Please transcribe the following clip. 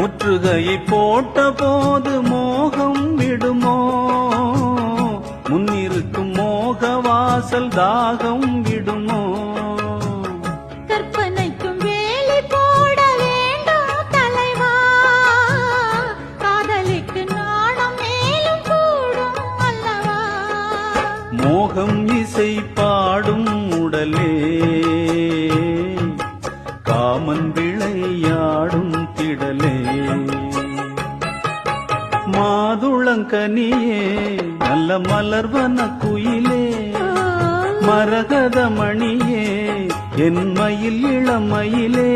முற்றுகையை போட்ட போது மோகம் விடுமோ? முன்னிருக்கும் மோக வாசல் தாகம் விடுமோ? கற்பனைக்கும் வேலி போட வேண்டும் தலைவா. காதலிக்கு நாணம் மேலும் கூடும் அல்லவா? மோகம் இசை பாடும் உடலே. காமன் விளையாடும் மாதுளங்கனியே நல்ல மலர்வன குயிலே. மரகத மணியே என் மயில் இளமயிலே.